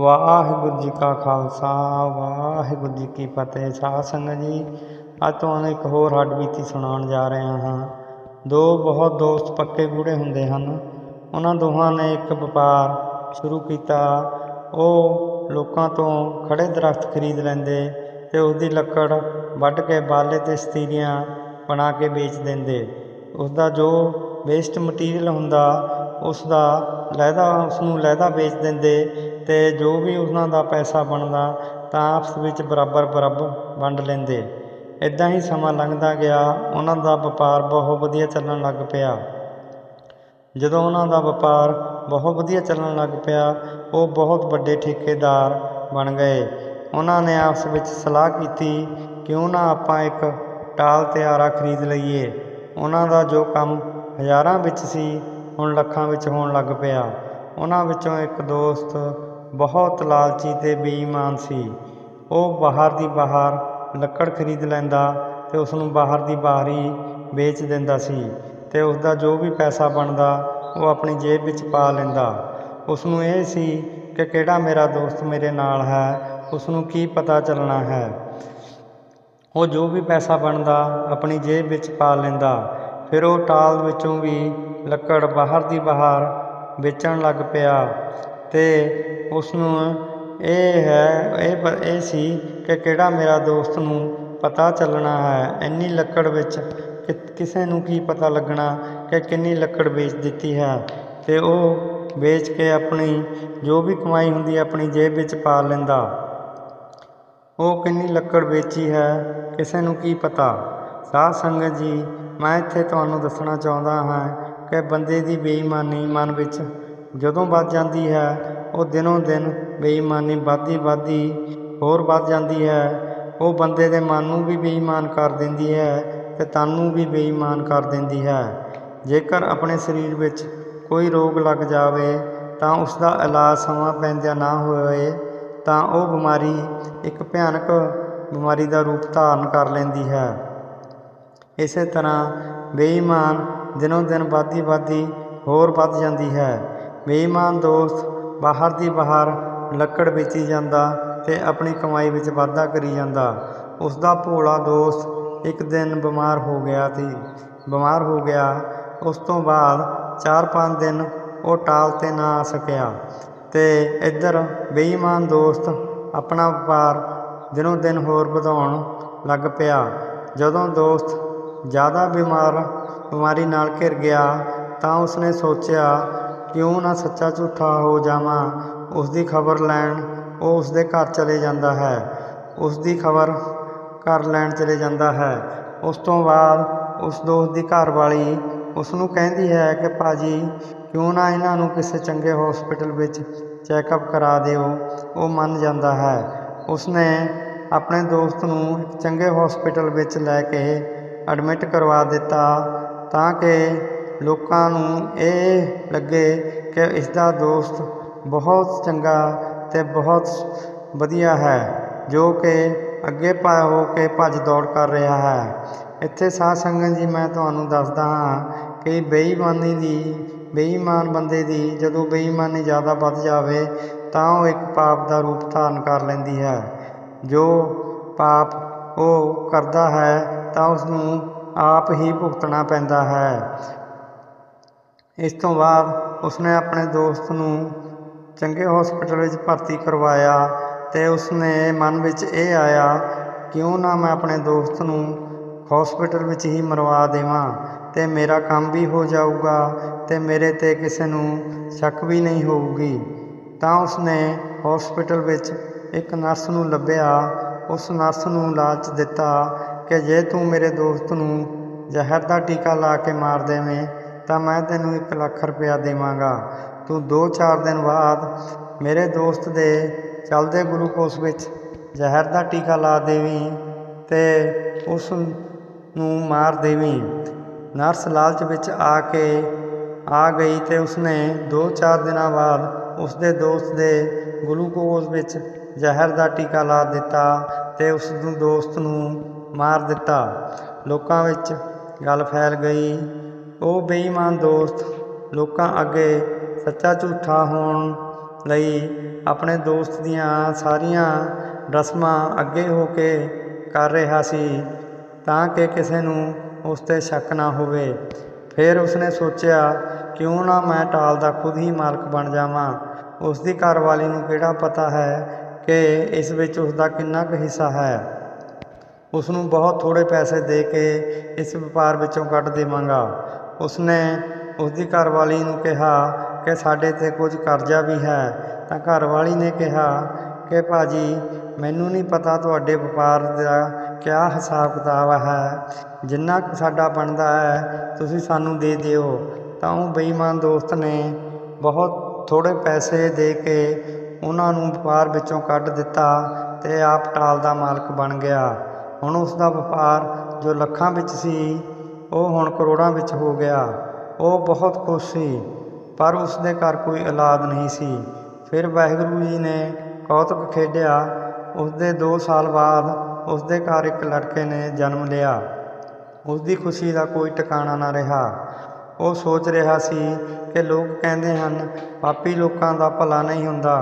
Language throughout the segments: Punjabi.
ਵਾਹਿਗੁਰੂ ਜੀ ਕਾ ਖਾਲਸਾ, ਵਾਹਿਗੁਰੂ ਜੀ ਕੀ ਫਤਿਹ। ਸਾਧ ਸੰਗਤ ਜੀ, ਅੱਜ ਤੁਹਾਨੂੰ ਇੱਕ ਹੋਰ ਹੱਡਬੀਤੀ ਸੁਣਾਉਣ ਜਾ ਰਿਹਾ ਹਾਂ। ਦੋ ਬਹੁਤ ਦੋਸਤ ਪੱਕੇ ਗੂੜੇ ਹੁੰਦੇ ਹਨ। ਉਹਨਾਂ ਦੋਹਾਂ ਨੇ ਇੱਕ ਵਪਾਰ ਸ਼ੁਰੂ ਕੀਤਾ। ਉਹ ਲੋਕਾਂ ਤੋਂ ਖੜੇ ਦਰਖਤ ਖਰੀਦ ਲੈਂਦੇ ਤੇ ਉਸਦੀ ਲੱਕੜ ਵੱਢ ਕੇ ਬਾਲੇ ਤੇ ਸਤੀਰੀਆਂ ਬਣਾ ਕੇ ਵੇਚ ਦਿੰਦੇ। ਉਸਦਾ ਜੋ ਵੇਸਟ ਮਟੀਰੀਅਲ ਹੁੰਦਾ ਉਸ ਦਾ ਲਹਿਦਾ ਉਸ ਨੂੰ ਲਹਿਦਾ ਵੇਚ ਦਿੰਦੇ। ਅਤੇ ਜੋ ਵੀ ਉਹਨਾਂ ਦਾ ਪੈਸਾ ਬਣਦਾ, ਤਾਂ ਆਪਸ ਵਿੱਚ ਬਰਾਬਰ ਬਰਾਬਰ ਵੰਡ ਲੈਂਦੇ। ਇੱਦਾਂ ਹੀ ਸਮਾਂ ਲੰਘਦਾ ਗਿਆ, ਉਹਨਾਂ ਦਾ ਵਪਾਰ ਬਹੁਤ ਵਧੀਆ ਚੱਲਣ ਲੱਗ ਪਿਆ। ਜਦੋਂ ਉਹਨਾਂ ਦਾ ਵਪਾਰ ਬਹੁਤ ਵਧੀਆ ਚੱਲਣ ਲੱਗ ਪਿਆ, ਉਹ ਬਹੁਤ ਵੱਡੇ ਠੇਕੇਦਾਰ ਬਣ ਗਏ। ਉਹਨਾਂ ਨੇ ਆਪਸ ਵਿੱਚ ਸਲਾਹ ਕੀਤੀ ਕਿਉਂ ਨਾ ਆਪਾਂ ਇੱਕ ਟਾਲ ਤਿਆਰਾ ਖਰੀਦ ਲਈਏ। ਉਹਨਾਂ ਦਾ ਜੋ ਕੰਮ ਹਜ਼ਾਰਾਂ ਵਿੱਚ ਸੀ, ਹੁਣ ਲੱਖਾਂ ਵਿੱਚ ਹੋਣ ਲੱਗ ਪਿਆ। ਉਹਨਾਂ ਵਿੱਚੋਂ ਇੱਕ ਦੋਸਤ ਬਹੁਤ ਲਾਲਚੀ ਤੇ ਬੇਈਮਾਨ ਸੀ। ਉਹ ਬਾਹਰ ਦੀ ਬਾਹਰ ਲੱਕੜ ਖਰੀਦ ਲੈਂਦਾ ਤੇ ਉਸ ਨੂੰ ਬਾਹਰ ਦੀ ਬਾਹਰ ਹੀ ਵੇਚ ਦਿੰਦਾ ਸੀ ਤੇ ਉਸ ਦਾ ਜੋ ਵੀ ਪੈਸਾ ਬਣਦਾ ਉਹ ਆਪਣੀ ਜੇਬ ਵਿੱਚ ਪਾ ਲੈਂਦਾ। ਉਸ ਨੂੰ ਇਹ ਸੀ ਕਿ ਕਿਹੜਾ ਮੇਰਾ ਦੋਸਤ ਮੇਰੇ ਨਾਲ ਹੈ ਉਸ ਨੂੰ ਕੀ ਪਤਾ ਚੱਲਣਾ ਹੈ। ਉਹ ਜੋ ਵੀ ਪੈਸਾ ਬਣਦਾ ਆਪਣੀ ਜੇਬ ਵਿੱਚ ਪਾ ਲੈਂਦਾ। ਫਿਰ ਉਹ ਟਾਲ ਵਿੱਚੋਂ ਵੀ ਲੱਕੜ ਬਾਹਰ ਦੀ ਬਾਹਰ ਵੇਚਣ ਲੱਗ ਪਿਆ ਤੇ ਉਸ ਨੂੰ ਇਹ ਹੈ, ਇਹ ਇਹ ਸੀ ਕਿ ਕਿਹੜਾ ਮੇਰਾ ਦੋਸਤ ਨੂੰ ਪਤਾ ਚੱਲਣਾ ਹੈ? ਇੰਨੀ ਲੱਕੜ ਵਿੱਚ ਕਿਸੇ ਨੂੰ ਕੀ ਪਤਾ ਲੱਗਣਾ ਕਿ ਕਿੰਨੀ ਲੱਕੜ ਵੇਚ ਦਿੱਤੀ ਹੈ? ਤੇ ਉਹ ਵੇਚ ਕੇ ਆਪਣੀ, ਜੋ ਵੀ ਕਮਾਈ ਹੁੰਦੀ ਆਪਣੀ ਜੇਬ ਵਿੱਚ ਪਾ ਲੈਂਦਾ। ਉਹ ਕਿੰਨੀ ਲੱਕੜ ਵੇਚੀ ਹੈ, ਕਿਸੇ ਨੂੰ ਕੀ ਪਤਾ? ਸਾਧ ਸੰਗਤ ਜੀ, ਮੈਂ ਇੱਥੇ ਤੁਹਾਨੂੰ ਦੱਸਣਾ ਚਾਹੁੰਦਾ ਹਾਂ ਕਿ ਬੰਦੇ ਦੀ ਬੇਈਮਾਨੀ ਮਨ ਵਿੱਚ ਜਦੋਂ ਵੱਧ ਜਾਂਦੀ ਹੈ ਉਹ ਦਿਨੋਂ ਦਿਨ ਬੇਈਮਾਨੀ ਵੱਧਦੀ ਵੱਧਦੀ ਹੋਰ ਵੱਧ ਜਾਂਦੀ ਹੈ। ਉਹ ਬੰਦੇ ਦੇ ਮਨ ਨੂੰ ਵੀ ਬੇਈਮਾਨ ਕਰ ਦਿੰਦੀ ਹੈ ਤੇ ਤਨ ਨੂੰ ਵੀ ਬੇਈਮਾਨ ਕਰ ਦਿੰਦੀ ਹੈ। ਜੇਕਰ ਆਪਣੇ ਸਰੀਰ ਵਿੱਚ ਕੋਈ ਰੋਗ ਲੱਗ ਜਾਵੇ ਤਾਂ ਉਸ ਦਾ ਇਲਾਜ ਸਮਾਂ ਪੈਂਦਿਆਂ ਨਾ ਹੋਵੇ ਤਾਂ ਉਹ ਬਿਮਾਰੀ ਇੱਕ ਭਿਆਨਕ ਬਿਮਾਰੀ ਦਾ ਰੂਪ ਧਾਰਨ ਕਰ ਲੈਂਦੀ ਹੈ। ਇਸੇ ਤਰ੍ਹਾਂ ਬੇਈਮਾਨ ਦਿਨੋਂ ਦਿਨ ਵੱਧਦੀ ਵੱਧਦੀ ਹੋਰ ਵੱਧ ਜਾਂਦੀ ਹੈ। ਬੇਈਮਾਨ ਦੋਸਤ ਬਾਹਰ ਦੀ ਬਾਹਰ ਲੱਕੜ ਵੇਚੀ ਜਾਂਦਾ ਤੇ ਆਪਣੀ ਕਮਾਈ ਵਿੱਚ ਵਾਧਾ ਕਰੀ ਜਾਂਦਾ। ਉਸ ਦਾ ਭੋਲਾ ਦੋਸਤ ਇੱਕ ਦਿਨ ਬਿਮਾਰ ਹੋ ਗਿਆ ਸੀ। ਬਿਮਾਰ ਹੋ ਗਿਆ, ਉਸ ਤੋਂ ਬਾਅਦ 4-5 ਦਿਨ ਉਹ ਟਾਲ ਤੇ ਨਾ ਆ ਸਕਿਆ ਤੇ ਇੱਧਰ ਬੇਈਮਾਨ ਦੋਸਤ ਆਪਣਾ ਵਪਾਰ ਦਿਨੋਂ ਦਿਨ ਹੋਰ ਵਧਾਉਣ ਲੱਗ ਪਿਆ। ਜਦੋਂ ਦੋਸਤ ਜ਼ਿਆਦਾ ਬਿਮਾਰ, ਬਿਮਾਰੀ ਨਾਲ ਘਿਰ ਗਿਆ ਤਾਂ ਉਸਨੇ ਸੋਚਿਆ ਕਿਉਂ ਨਾ ਸੱਚਾ ਝੂਠਾ ਹੋ ਜਾਵਾਂ? ਉਸ ਦੀ ਖਬਰ ਲੈਣ, ਉਹ ਉਸ ਦੇ ਘਰ ਚਲੇ ਜਾਂਦਾ ਹੈ। ਉਸ ਦੀ ਖਬਰ ਘਰ ਲੈਣ ਚਲੇ ਜਾਂਦਾ ਹੈ। ਉਸ ਤੋਂ ਬਾਅਦ ਉਸ ਦੋਸਤ ਦੀ ਘਰ ਵਾਲੀ ਉਸ ਨੂੰ ਕਹਿੰਦੀ ਹੈ ਕਿ ਭਾਜੀ, ਕਿਉਂ ਨਾ ਇਹਨਾਂ ਨੂੰ ਕਿਸੇ ਚੰਗੇ ਹਸਪੀਟਲ ਵਿੱਚ ਚੈੱਕਅਪ ਕਰਾ ਦਿਓ। ਉਹ ਮੰਨ ਜਾਂਦਾ ਹੈ। ਉਸਨੇ ਆਪਣੇ ਦੋਸਤ ਨੂੰ ਇੱਕ ਚੰਗੇ ਹਸਪੀਟਲ ਵਿੱਚ ਲੈ ਕੇ ਐਡਮਿਟ ਕਰਵਾ ਦਿੱਤਾ ਤਾਂ ਕਿ ਲੋਕਾਂ ਨੂੰ ਇਹ ਲੱਗੇ ਕਿ ਇਸ ਦਾ ਦੋਸਤ ਬਹੁਤ ਚੰਗਾ ਤੇ ਬਹੁਤ ਵਧੀਆ ਹੈ, ਜੋ ਕਿ ਅੱਗੇ ਪਾ ਹੋ ਕੇ ਭੱਜ ਦੌੜ ਕਰ ਰਿਹਾ ਹੈ। ਇੱਥੇ ਸਾਧ ਸੰਗਤ ਜੀ, ਮੈਂ ਤੁਹਾਨੂੰ ਦੱਸਦਾ ਹਾਂ ਕਿ ਬੇਈਮਾਨੀ ਦੀ, ਬੇਈਮਾਨ ਬੰਦੇ ਦੀ ਜਦੋਂ ਬੇਈਮਾਨੀ ਜ਼ਿਆਦਾ ਵੱਧ ਜਾਵੇ, ਤਾਂ ਉਹ ਇੱਕ ਪਾਪ ਦਾ ਰੂਪ ਧਾਰਨ ਕਰ ਲੈਂਦੀ ਹੈ। ਜੋ ਪਾਪ ਉਹ ਕਰਦਾ ਹੈ, ਤਾਂ ਉਸ ਨੂੰ ਆਪ ਹੀ ਭੁਗਤਣਾ ਪੈਂਦਾ ਹੈ। ਇਸ ਤੋਂ ਬਾਅਦ ਉਸਨੇ ਆਪਣੇ ਦੋਸਤ ਨੂੰ ਚੰਗੇ ਹਸਪੀਟਲ ਵਿੱਚ ਭਰਤੀ ਕਰਵਾਇਆ ਅਤੇ ਉਸਨੇ ਮਨ ਵਿੱਚ ਇਹ ਆਇਆ, ਕਿਉਂ ਨਾ ਮੈਂ ਆਪਣੇ ਦੋਸਤ ਨੂੰ ਹਸਪੀਟਲ ਵਿੱਚ ਹੀ ਮਰਵਾ ਦੇਵਾਂ? ਅਤੇ ਮੇਰਾ ਕੰਮ ਵੀ ਹੋ ਜਾਊਗਾ ਅਤੇ ਮੇਰੇ ਤੇ ਕਿਸੇ ਨੂੰ ਸ਼ੱਕ ਵੀ ਨਹੀਂ ਹੋਊਗੀ। ਤਾਂ ਉਸਨੇ ਹਸਪੀਟਲ ਵਿੱਚ ਇੱਕ ਨਰਸ ਨੂੰ ਲੱਭਿਆ। ਉਸ ਨਰਸ ਨੂੰ ਲਾਲਚ ਦਿੱਤਾ ਕਿ ਜੇ ਤੂੰ ਮੇਰੇ ਦੋਸਤ ਨੂੰ ਜ਼ਹਿਰ ਦਾ ਟੀਕਾ ਲਾ ਕੇ ਮਾਰ ਦੇਵੇਂ ਤਾਂ ਮੈਂ ਤੈਨੂੰ 1 ਲੱਖ ਰੁਪਇਆ ਦੇਵਾਂਗਾ। ਤੂੰ 2-4 ਦਿਨ ਬਾਅਦ ਮੇਰੇ ਦੋਸਤ ਦੇ ਚਲਦੇ ਗਲੂਕੋਸ ਵਿੱਚ ਜ਼ਹਿਰ ਦਾ ਟੀਕਾ ਲਾ ਦੇਵੀਂ ਤੇ ਉਸ ਨੂੰ ਮਾਰ ਦੇਵੀਂ। ਨਰਸ ਲਾਲਚ ਵਿੱਚ ਆ ਕੇ ਆ ਗਈ ਤੇ ਉਸਨੇ 2-4 ਦਿਨਾਂ ਬਾਅਦ ਉਸਦੇ ਦੋਸਤ ਦੇ ਗਲੂਕੋਸ ਵਿੱਚ ਜ਼ਹਿਰ ਦਾ ਟੀਕਾ ਲਾ ਦਿੱਤਾ ਤੇ ਉਸ ਨੂੰ ਦੋਸਤ ਨੂੰ ਮਾਰ ਦਿੱਤਾ। ਲੋਕਾਂ ਵਿੱਚ ਗੱਲ ਫੈਲ ਗਈ। ਉਹ ਬੇਈਮਾਨ ਦੋਸਤ ਲੋਕਾਂ ਅੱਗੇ ਸੱਚਾ ਝੂਠਾ ਹੋਣ ਲਈ ਆਪਣੇ ਦੋਸਤ ਦੀਆਂ ਸਾਰੀਆਂ ਰਸਮਾਂ ਅੱਗੇ ਹੋ ਕੇ ਕਰ ਰਿਹਾ ਸੀ ਤਾਂ ਕਿ ਕਿਸੇ ਨੂੰ ਉਸ 'ਤੇ ਸ਼ੱਕ ਨਾ ਹੋਵੇ। ਫਿਰ ਉਸਨੇ ਸੋਚਿਆ, ਕਿਉਂ ਨਾ ਮੈਂ ਟਾਲ ਦਾ ਖੁਦ ਹੀ ਮਾਲਕ ਬਣ ਜਾਵਾਂ? ਉਸ ਦੀ ਘਰਵਾਲੀ ਨੂੰ ਕਿਹੜਾ ਪਤਾ ਹੈ ਕਿ ਇਸ ਵਿੱਚ ਉਸ ਦਾ ਕਿੰਨਾ ਕੁ ਹਿੱਸਾ ਹੈ? ਉਸ ਨੂੰ ਬਹੁਤ ਥੋੜੇ ਪੈਸੇ ਦੇ ਕੇ ਇਸ ਵਪਾਰ ਵਿੱਚੋਂ ਕੱਢ ਦੇਵਾਂਗਾ। ਉਸਨੇ ਉਸਦੀ ਘਰਵਾਲੀ ਨੂੰ ਕਿਹਾ ਕਿ ਸਾਡੇ 'ਤੇ ਕੁਝ ਕਰਜ਼ਾ ਵੀ ਹੈ। ਤਾਂ ਘਰਵਾਲੀ ਨੇ ਕਿਹਾ ਕਿ ਭਾਜੀ, ਮੈਨੂੰ ਨਹੀਂ ਪਤਾ ਤੁਹਾਡੇ ਵਪਾਰ ਦਾ ਕਿਆ ਹਿਸਾਬ ਕਿਤਾਬ ਹੈ। ਜਿੰਨਾ ਕੁ ਸਾਡਾ ਬਣਦਾ ਹੈ, ਤੁਸੀਂ ਸਾਨੂੰ ਦੇ ਦਿਓ। ਤਾਂ ਉਹ ਬੇਈਮਾਨ ਦੋਸਤ ਨੇ ਬਹੁਤ ਥੋੜੇ ਪੈਸੇ ਦੇ ਕੇ ਉਹਨਾਂ ਨੂੰ ਵਪਾਰ ਵਿੱਚੋਂ ਕੱਢ ਦਿੱਤਾ ਤੇ ਆਪ ਟਾਲ ਦਾ ਮਾਲਕ ਬਣ ਗਿਆ। ਹੁਣ ਉਸ ਦਾ ਵਪਾਰ ਜੋ ਲੱਖਾਂ ਵਿੱਚ ਸੀ ਉਹ ਹੁਣ ਕਰੋੜਾਂ ਵਿੱਚ ਹੋ ਗਿਆ। ਉਹ ਬਹੁਤ ਖੁਸ਼ ਸੀ, ਪਰ ਉਸ ਦੇ ਘਰ ਕੋਈ ਔਲਾਦ ਨਹੀਂ ਸੀ। ਫਿਰ ਵਾਹਿਗੁਰੂ ਜੀ ਨੇ ਕੌਤਕ ਖੇਡਿਆ। ਉਸ ਦੇ 2 ਸਾਲ ਬਾਅਦ ਉਸ ਦੇ ਘਰ ਇੱਕ ਲੜਕੇ ਨੇ ਜਨਮ ਲਿਆ। ਉਸ ਦੀ ਖੁਸ਼ੀ ਦਾ ਕੋਈ ਟਿਕਾਣਾ ਨਾ ਰਿਹਾ। ਉਹ ਸੋਚ ਰਿਹਾ ਸੀ ਕਿ ਲੋਕ ਕਹਿੰਦੇ ਹਨ, ਪਾਪੀ ਲੋਕਾਂ ਦਾ ਭਲਾ ਨਹੀਂ ਹੁੰਦਾ।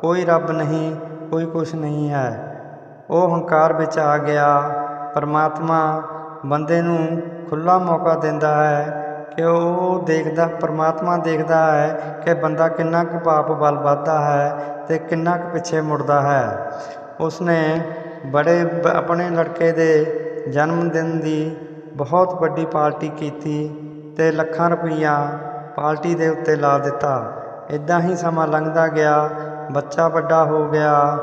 ਕੋਈ ਰੱਬ ਨਹੀਂ, ਕੋਈ ਕੁਛ ਨਹੀਂ ਹੈ। ਉਹ ਹੰਕਾਰ ਵਿੱਚ ਆ ਗਿਆ। ਪਰਮਾਤਮਾ ਬੰਦੇ ਨੂੰ ਖੁੱਲ੍ਹਾ ਮੌਕਾ ਦਿੰਦਾ ਹੈ ਕਿ ਉਹ ਦੇਖਦਾ, ਪਰਮਾਤਮਾ ਦੇਖਦਾ ਹੈ ਕਿ ਬੰਦਾ ਕਿੰਨਾ ਕੁ ਪਾਪ ਵੱਲ ਵੱਧਦਾ ਹੈ ਅਤੇ ਕਿੰਨਾ ਕੁ ਪਿੱਛੇ ਮੁੜਦਾ ਹੈ। ਉਸਨੇ ਬੜੇ ਆਪਣੇ ਲੜਕੇ ਦੇ ਜਨਮ ਦਿਨ ਦੀ ਬਹੁਤ ਵੱਡੀ ਪਾਰਟੀ ਕੀਤੀ ਅਤੇ ਲੱਖਾਂ ਰੁਪਈਆ ਪਾਰਟੀ ਦੇ ਉੱਤੇ ਲਾ ਦਿੱਤਾ। ਇਦਾਂ ਹੀ ਸਮਾਂ ਲੰਘਦਾ ਗਿਆ, ਬੱਚਾ ਵੱਡਾ ਹੋ ਗਿਆ,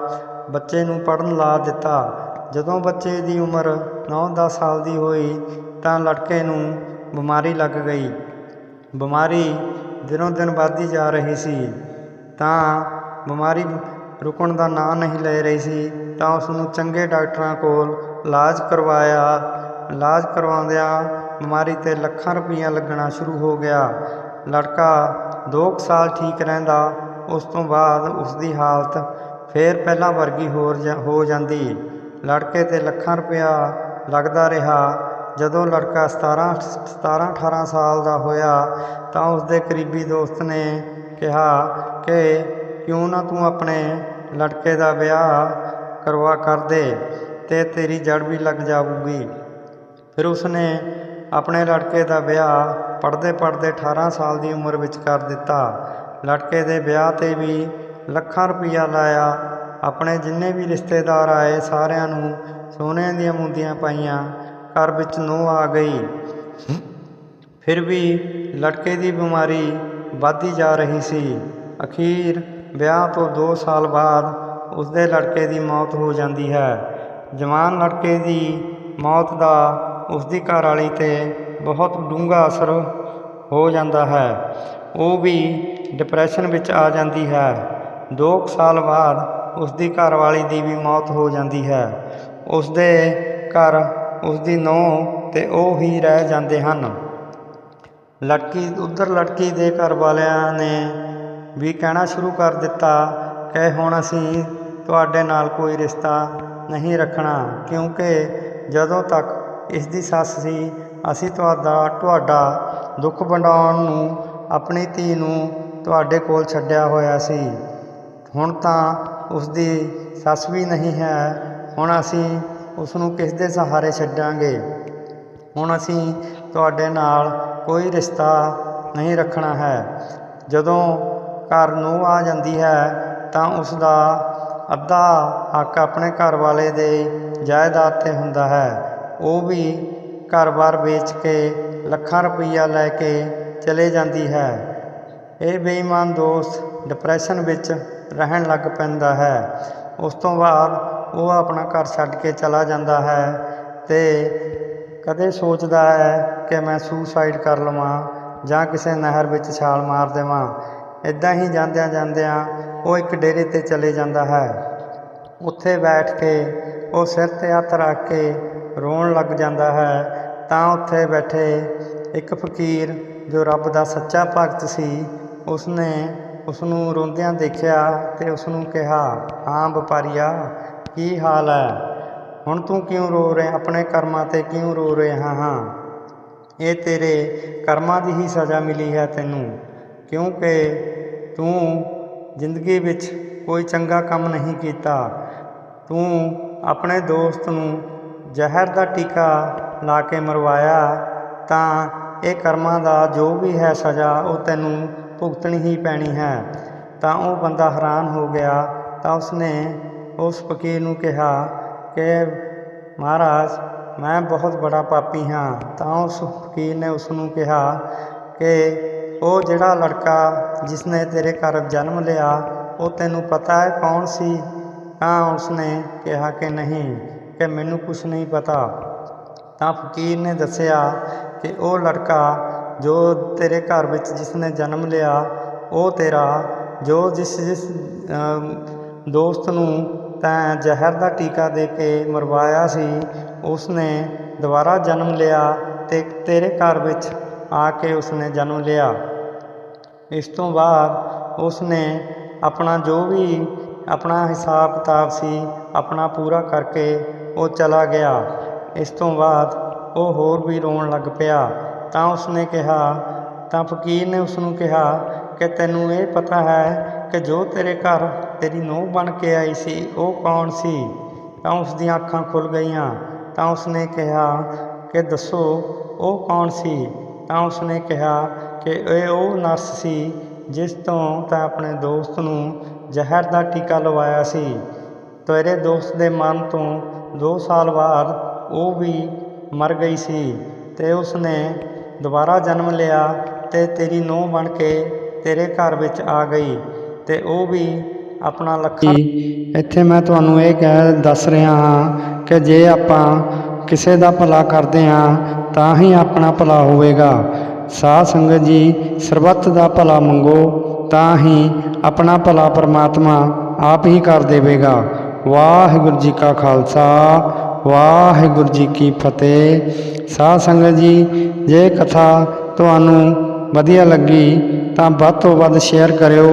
ਬੱਚੇ ਨੂੰ ਪੜਨ ਲਾ ਦਿੱਤਾ। ਜਦੋਂ ਬੱਚੇ ਦੀ ਉਮਰ 9-10 ਸਾਲ ਦੀ ਹੋਈ ਤਾਂ ਲੜਕੇ ਨੂੰ ਬਿਮਾਰੀ ਲੱਗ ਗਈ। ਬਿਮਾਰੀ ਦਿਨੋਂ ਦਿਨ ਵੱਧਦੀ ਜਾ ਰਹੀ ਸੀ। ਤਾਂ ਬਿਮਾਰੀ ਰੁਕਣ ਦਾ ਨਾਂ ਨਹੀਂ ਲੈ ਰਹੀ ਸੀ ਤਾਂ ਉਸ ਨੂੰ ਚੰਗੇ ਡਾਕਟਰਾਂ ਕੋਲ ਇਲਾਜ ਕਰਵਾਇਆ। ਇਲਾਜ ਕਰਵਾਉਂਦਿਆਂ ਬਿਮਾਰੀ ਤੇ ਲੱਖਾਂ ਰੁਪਈਆ ਲੱਗਣਾ ਸ਼ੁਰੂ ਹੋ ਗਿਆ। ਲੜਕਾ 2 ਸਾਲ ਠੀਕ ਰਹਿੰਦਾ, ਉਸ ਤੋਂ ਬਾਅਦ ਉਸ ਦੀ ਹਾਲਤ ਫੇਰ ਪਹਿਲਾਂ ਵਰਗੀ ਹੋਰ ਜਾ- ਹੋ ਜਾਂਦੀ। ਲੜਕੇ ਤੇ ਲੱਖਾਂ ਰੁਪਇਆ ਲੱਗਦਾ ਰਿਹਾ। ਜਦੋਂ ਲੜਕਾ 17 17 18 ਸਾਲ ਦਾ ਹੋਇਆ ਤਾਂ ਉਸ ਦੇ ਕਰੀਬੀ ਦੋਸਤ ਨੇ ਕਿਹਾ ਕਿ ਕਿਉਂ ਨਾ ਤੂੰ ਆਪਣੇ ਲੜਕੇ ਦਾ ਵਿਆਹ ਕਰਵਾ ਕਰ ਦੇ ਤੇ ਤੇਰੀ ਜੜ ਵੀ ਲੱਗ ਜਾਊਗੀ। ਫਿਰ ਉਸਨੇ ਆਪਣੇ ਲੜਕੇ ਦਾ ਵਿਆਹ ਪੜ੍ਹਦੇ ਪੜ੍ਹਦੇ 18 ਸਾਲ ਦੀ ਉਮਰ ਵਿੱਚ ਕਰ ਦਿੱਤਾ। ਲੜਕੇ ਦੇ ਵਿਆਹ ਤੇ ਵੀ ਲੱਖਾਂ ਰੁਪਈਆ ਲਾਇਆ। ਆਪਣੇ ਜਿੰਨੇ ਵੀ ਰਿਸ਼ਤੇਦਾਰ ਆਏ ਸਾਰਿਆਂ ਨੂੰ ਸੋਨੇ ਦੀਆਂ ਮੁੰਦੀਆਂ ਪਾਈਆਂ, ਘਰ ਵਿੱਚ ਨੂੰਹ ਆ ਗਈ। ਫਿਰ ਵੀ ਲੜਕੇ ਦੀ ਬਿਮਾਰੀ ਵੱਧਦੀ ਜਾ ਰਹੀ ਸੀ। ਅਖੀਰ ਵਿਆਹ ਤੋਂ 2 ਸਾਲ ਬਾਅਦ ਉਸਦੇ ਲੜਕੇ ਦੀ ਮੌਤ ਹੋ ਜਾਂਦੀ ਹੈ। ਜਵਾਨ ਲੜਕੇ ਦੀ ਮੌਤ ਦਾ ਉਸਦੀ ਘਰਵਾਲੀ ਤੇ ਬਹੁਤ ਡੂੰਘਾ ਅਸਰ ਹੋ ਜਾਂਦਾ ਹੈ। ਉਹ ਵੀ ਡਿਪਰੈਸ਼ਨ ਵਿੱਚ ਆ ਜਾਂਦੀ ਹੈ। 2 ਸਾਲ ਬਾਅਦ ਉਸ ਦੀ ਘਰਵਾਲੀ ਦੀ ਵੀ ਮੌਤ ਹੋ ਜਾਂਦੀ ਹੈ। ਉਸ ਦੇ ਘਰ ਉਸ ਦੀ ਨੂੰਹ ਤੇ ਉਹ ਹੀ ਰਹਿ ਜਾਂਦੇ ਹਨ। ਲੜਕੀ, ਉਧਰ ਲੜਕੀ ਦੇ ਘਰ ਵਾਲਿਆਂ ਨੇ ਵੀ ਕਹਿਣਾ ਸ਼ੁਰੂ ਕਰ ਦਿੱਤਾ ਕਿ ਹੁਣ ਅਸੀਂ ਤੁਹਾਡੇ ਨਾਲ ਕੋਈ ਰਿਸ਼ਤਾ ਨਹੀਂ ਰੱਖਣਾ, ਕਿਉਂਕਿ ਜਦੋਂ ਤੱਕ ਇਸ ਦੀ ਸੱਸ ਸੀ, ਅਸੀਂ ਤੁਹਾਡਾ ਤੁਹਾਡਾ ਦੁੱਖ ਵੰਡਾਉਣ ਨੂੰ, ਆਪਣੀ ਧੀ ਨੂੰ ਤੁਹਾਡੇ ਕੋਲ ਛੱਡਿਆ ਹੋਇਆ ਸੀ। ਹੁਣ ਤਾਂ ਉਸ ਦੀ ਸੱਸ ਵੀ ਨਹੀਂ ਹੈ। ਹੁਣ ਅਸੀਂ ਉਸ ਨੂੰ ਕਿਸ ਦੇ ਸਹਾਰੇ ਛੱਡਾਂਗੇ? ਹੁਣ ਅਸੀਂ ਤੁਹਾਡੇ ਨਾਲ ਕੋਈ ਰਿਸ਼ਤਾ ਨਹੀਂ ਰੱਖਣਾ ਹੈ। ਜਦੋਂ ਘਰ ਨੂੰ ਆ ਜਾਂਦੀ ਹੈ, ਤਾਂ ਉਸ ਦਾ ਅੱਧਾ ਹੱਕ ਆਪਣੇ ਘਰ ਵਾਲੇ ਦੇ ਜਾਇਦਾਦ ਤੇ ਹੁੰਦਾ ਹੈ। ਉਹ ਵੀ ਘਰ-ਬਾਰ ਵੇਚ ਕੇ ਲੱਖਾਂ ਰੁਪਈਆ ਲੈ ਕੇ ਚਲੇ ਜਾਂਦੀ ਹੈ। ਇਹ ਬੇਈਮਾਨ ਦੋਸਤ ਡਿਪਰੈਸ਼ਨ ਵਿੱਚ ਰਹਿਣ ਲੱਗ ਪੈਂਦਾ ਹੈ। ਉਸ ਤੋਂ ਬਾਅਦ ਉਹ ਆਪਣਾ ਘਰ ਛੱਡ ਕੇ ਚਲਾ ਜਾਂਦਾ ਹੈ ਤੇ ਕਦੇ ਸੋਚਦਾ ਹੈ ਕਿ ਮੈਂ ਸੁਸਾਈਡ ਕਰ ਲਵਾਂ ਜਾਂ ਕਿਸੇ ਨਹਿਰ ਵਿੱਚ ਛਾਲ ਮਾਰ ਦੇਵਾਂ। ਇਦਾਂ ਹੀ ਜਾਂਦਿਆਂ ਜਾਂਦਿਆਂ ਉਹ ਇੱਕ ਡੇਰੇ ਤੇ ਚਲੇ ਜਾਂਦਾ ਹੈ। ਉੱਥੇ ਬੈਠ ਕੇ ਉਹ ਸਿਰ ਤੇ ਹੱਥ ਰੱਖ ਕੇ ਰੋਣ ਲੱਗ ਜਾਂਦਾ ਹੈ। ਤਾਂ ਉੱਥੇ ਬੈਠੇ ਇੱਕ ਫਕੀਰ ਜੋ ਰੱਬ ਦਾ ਸੱਚਾ ਭਗਤ ਸੀ, ਉਸਨੇ ਉਸ ਨੂੰ ਰੋਂਦਿਆਂ ਦੇਖਿਆ ਤੇ ਉਸ ਨੂੰ ਕਿਹਾ, ਹਾਂ ਵਪਾਰੀਆ, ਕੀ ਹਾਲ ਹੈ ਹੁਣ ਤੂੰ ਕਿਉਂ ਰੋ ਰਿਹਾ? ਆਪਣੇ ਕਰਮਾਂ ਤੇ ਕਿਉਂ ਰੋ ਰਿਹਾ ਹਾਂ? ਇਹ ਤੇਰੇ ਕਰਮਾਂ ਦੀ ਹੀ ਸਜ਼ਾ ਮਿਲੀ ਹੈ ਤੈਨੂੰ। ਕਿਉਂਕਿ ਤੂੰ ਜ਼ਿੰਦਗੀ ਵਿੱਚ ਕੋਈ ਚੰਗਾ ਕੰਮ ਨਹੀਂ ਕੀਤਾ। ਤੂੰ ਆਪਣੇ ਦੋਸਤ ਨੂੰ ਜ਼ਹਿਰ ਦਾ ਟੀਕਾ ਲਾ ਕੇ ਮਰਵਾਇਆ ਤਾਂ ਇਹ ਕਰਮਾਂ ਦਾ ਜੋ ਵੀ ਹੈ ਸਜ਼ਾ, ਉਹ ਤੈਨੂੰ ਭੁਗਤਣੀ ਹੀ ਪੈਣੀ ਹੈ। ਤਾਂ ਉਹ ਬੰਦਾ ਹੈਰਾਨ ਹੋ ਗਿਆ। ਤਾਂ ਉਸਨੇ ਉਸ ਫਕੀਰ ਨੂੰ ਕਿਹਾ ਕਿ, ਮਹਾਰਾਜ, ਮੈਂ ਬਹੁਤ ਬੜਾ ਪਾਪੀ ਹਾਂ। ਤਾਂ ਉਸ ਫਕੀਰ ਨੇ ਉਸ ਨੂੰ ਕਿਹਾ ਕਿ, ਉਹ ਜਿਹੜਾ ਲੜਕਾ ਜਿਸਨੇ ਤੇਰੇ ਘਰ ਜਨਮ ਲਿਆ, ਉਹ ਤੈਨੂੰ ਪਤਾ ਹੈ ਕੌਣ ਸੀ? ਤਾਂ ਉਸਨੇ ਕਿਹਾ ਕਿ, ਨਹੀਂ, ਕਿ ਮੈਨੂੰ ਕੁਝ ਨਹੀਂ ਪਤਾ। ਤਾਂ ਫਕੀਰ ਨੇ ਦੱਸਿਆ ਕਿ ਉਹ ਲੜਕਾ ਜੋ ਤੇਰੇ ਘਰ ਵਿੱਚ ਜਿਸ ਨੇ ਜਨਮ ਲਿਆ, ਉਹ ਤੇਰਾ। ਜੋ ਜਿਸ ਜਿਸ ਦੋਸਤ ਨੂੰ ਤੈਂ ਜ਼ਹਿਰ ਦਾ ਟੀਕਾ ਦੇ ਕੇ ਮਰਵਾਇਆ ਸੀ, ਉਸਨੇ ਦੁਬਾਰਾ ਜਨਮ ਲਿਆ ਤੇ ਤੇਰੇ ਘਰ ਵਿੱਚ ਆ ਕੇ ਉਸਨੇ ਜਨਮ ਲਿਆ। ਇਸ ਤੋਂ ਬਾਅਦ ਉਸਨੇ ਆਪਣਾ ਜੋ ਵੀ ਆਪਣਾ ਹਿਸਾਬ ਕਿਤਾਬ ਸੀ, ਆਪਣਾ ਪੂਰਾ ਕਰਕੇ ਉਹ ਚਲਾ ਗਿਆ। ਇਸ ਤੋਂ ਬਾਅਦ ਉਹ ਹੋਰ ਵੀ ਰੋਣ ਲੱਗ ਪਿਆ। ਤਾਂ ਉਸਨੇ ਕਿਹਾ, ਤਾਂ ਫਕੀਰ ਨੇ ਉਸ ਨੂੰ ਕਿਹਾ ਕਿ ਤੈਨੂੰ ਇਹ ਪਤਾ ਹੈ ਕਿ ਜੋ ਤੇਰੇ ਘਰ ਤੇਰੀ ਨੂੰਹ ਬਣ ਕੇ ਆਈ ਸੀ, ਉਹ ਕੌਣ ਸੀ? ਤਾਂ ਉਸ ਦੀਆਂ ਅੱਖਾਂ ਖੁੱਲ ਗਈਆਂ। ਤਾਂ ਉਸਨੇ ਕਿਹਾ ਕਿ ਦੱਸੋ, ਉਹ ਕੌਣ ਸੀ? ਤਾਂ ਉਸਨੇ ਕਿਹਾ ਕਿ ਇਹ ਉਹ ਨਰਸ ਸੀ ਜਿਸ ਤੋਂ ਤਾਂ ਆਪਣੇ ਦੋਸਤ ਨੂੰ ਜ਼ਹਿਰ ਦਾ ਟੀਕਾ ਲਵਾਇਆ ਸੀ। ਤੇਰੇ ਦੋਸਤ ਦੇ ਮਨ ਤੋਂ 2 ਸਾਲ ਬਾਅਦ ਉਹ ਵੀ ਮਰ ਗਈ ਸੀ ਤੇ ਉਸਨੇ ਦੁਬਾਰਾ ਜਨਮ ਲਿਆ ਅਤੇ ਤੇਰੀ ਨੂੰਹ ਬਣ ਕੇ ਤੇਰੇ ਘਰ ਵਿੱਚ ਆ ਗਈ ਅਤੇ ਉਹ ਵੀ ਆਪਣਾ ਲੱਖਾਂ ਇੱਥੇ ਮੈਂ ਤੁਹਾਨੂੰ ਇਹ ਕਹਿ ਦੱਸ ਰਿਹਾ ਹਾਂ ਕਿ ਜੇ ਆਪਾਂ ਕਿਸੇ ਦਾ ਭਲਾ ਕਰਦੇ ਹਾਂ, ਤਾਂ ਹੀ ਆਪਣਾ ਭਲਾ ਹੋਵੇਗਾ। ਸਾਧ ਸੰਗਤ ਜੀ, ਸਰਬੱਤ ਦਾ ਭਲਾ ਮੰਗੋ, ਤਾਂ ਹੀ ਆਪਣਾ ਭਲਾ ਪਰਮਾਤਮਾ ਆਪ ਹੀ ਕਰ ਦੇਵੇਗਾ। ਵਾਹਿਗੁਰੂ ਜੀ ਕਾ ਖਾਲਸਾ ਵਾਹਿਗੁਰੂ ਜੀ ਕੀ ਫਤਿਹ। ਸਾਧ ਸੰਗਤ ਜੀ, ਜੇ ਕਥਾ ਤੁਹਾਨੂੰ ਵਧੀਆ ਲੱਗੀ ਤਾਂ ਵੱਧ ਤੋਂ ਵੱਧ ਸ਼ੇਅਰ ਕਰਿਓ।